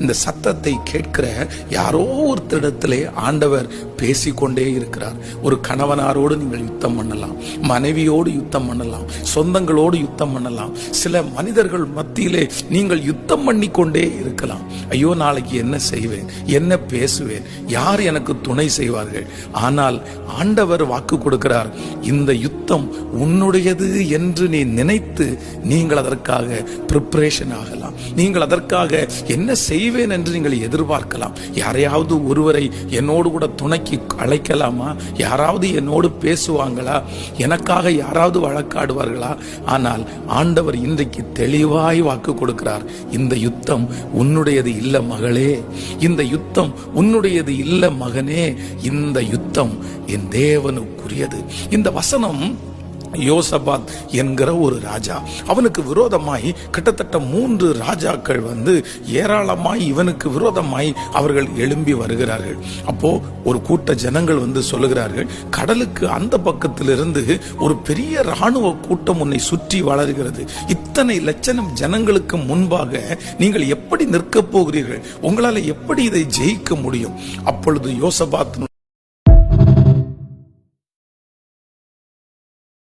இந்த சத்தத்தை கேட்கிற யாரோ ஒருத்தரிடத்திலே ஆண்டவர் பேசிக்கொண்டே இருக்கிறார். ஒரு கணவனாரோடு நீங்கள் யுத்தம் பண்ணலாம் மனைவியோடு யுத்தம் பண்ணலாம் சொந்தங்களோடு யுத்தம் பண்ணலாம். சில மனிதர்கள் மத்தியிலே நீங்கள் யுத்தம் பண்ணிக்கொண்டே இருக்கலாம். ஐயோ நாளைக்கு என்ன செய்வேன் என்ன பேசுவேன் யார் எனக்கு துணை செய்வார்கள்? ஆனால் ஆண்டவர் வாக்கு கொடுக்கிறார் இந்த யுத்தம் உன்னுடையது என்று நீ நினைத்து நீங்கள் அதற்காக ப்ரிப்ரேஷன் ஆகலாம். நீங்கள் அதற்காக என்ன செய்ய செய்வேன் என்று நீங்கள் எதிர்பார்க்கலாம். யாரையாவது ஒருவரை என்னோடு கூட துணைக்கு அழைக்கலாமா? யாராவது என்னோடு பேசுவாங்களா? எனக்காக யாராவது வழக்காடுவார்களா? ஆனால் ஆண்டவர் இன்றைக்கு தெளிவாய் வாக்கு கொடுக்கிறார். இந்த யுத்தம் உன்னுடையது இல்ல மகளே. இந்த யுத்தம் உன்னுடையது இல்ல மகனே. இந்த யுத்தம் என் தேவனுக்குரியது. இந்த வசனம் யோசபாத் என்கிற ஒரு ராஜா. அவனுக்கு விரோதமாய் கிட்டத்தட்ட மூன்று ராஜாக்கள் வந்து ஏராளமாய் இவனுக்கு விரோதமாய் அவர்கள் எழும்பி வருகிறார்கள். அப்போ ஒரு கூட்ட ஜனங்கள் வந்து சொல்லுகிறார்கள் கடலுக்கு அந்த பக்கத்திலிருந்து ஒரு பெரிய ராணுவ கூட்டம் உன்னை சுற்றி வளர்கிறது. இத்தனை லட்சணம் ஜனங்களுக்கு முன்பாக நீங்கள் எப்படி நிற்கப் போகிறீர்கள்? உங்களால் எப்படி இதை ஜெயிக்க முடியும்? அப்பொழுது யோசபாத்